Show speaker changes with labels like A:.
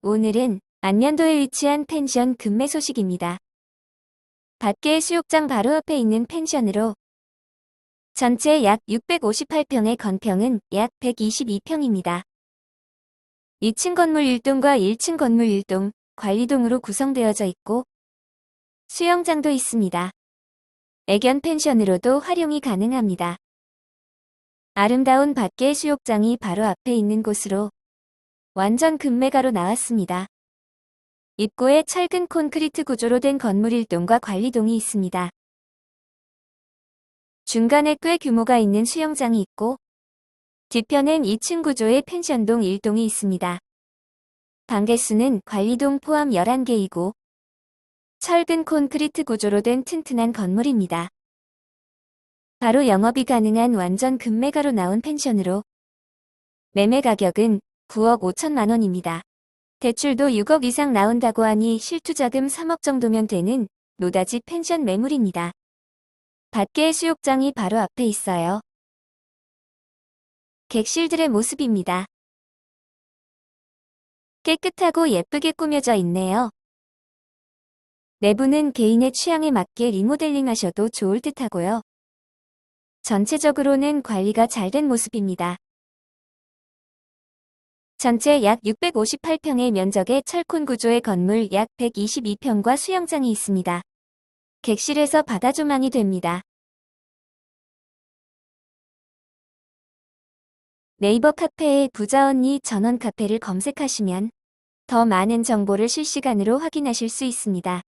A: 오늘은 안면도에 위치한 펜션 금매 소식입니다. 밖에 수욕장 바로 앞에 있는 펜션으로 전체 약 658평의 건평은 약 122평입니다. 2층 건물 1동과 1층 건물 1동, 관리동으로 구성되어져 있고 수영장도 있습니다. 애견 펜션으로도 활용이 가능합니다. 아름다운 밖의 수욕장이 바로 앞에 있는 곳으로 완전 금매가로 나왔습니다. 입구에 철근 콘크리트 구조로 된 건물 1동과 관리동이 있습니다. 중간에 꽤 규모가 있는 수영장이 있고 뒤편엔 2층 구조의 펜션동 1동이 있습니다. 방 개수는 관리동 포함 11개이고 철근 콘크리트 구조로 된 튼튼한 건물입니다. 바로 영업이 가능한 완전 금매가로 나온 펜션으로 매매 가격은 9억 5천만 원입니다. 대출도 6억 이상 나온다고 하니 실투자금 3억 정도면 되는 노다지 펜션 매물입니다. 밖에 수욕장이 바로 앞에 있어요. 객실들의 모습입니다. 깨끗하고 예쁘게 꾸며져 있네요. 내부는 개인의 취향에 맞게 리모델링 하셔도 좋을 듯 하고요. 전체적으로는 관리가 잘 된 모습입니다. 전체 약 658평의 면적의 철콘 구조의 건물 약 122평과 수영장이 있습니다. 객실에서 바다 조망이 됩니다. 네이버 카페에 부자 언니 전원 카페를 검색하시면 더 많은 정보를 실시간으로 확인하실 수 있습니다.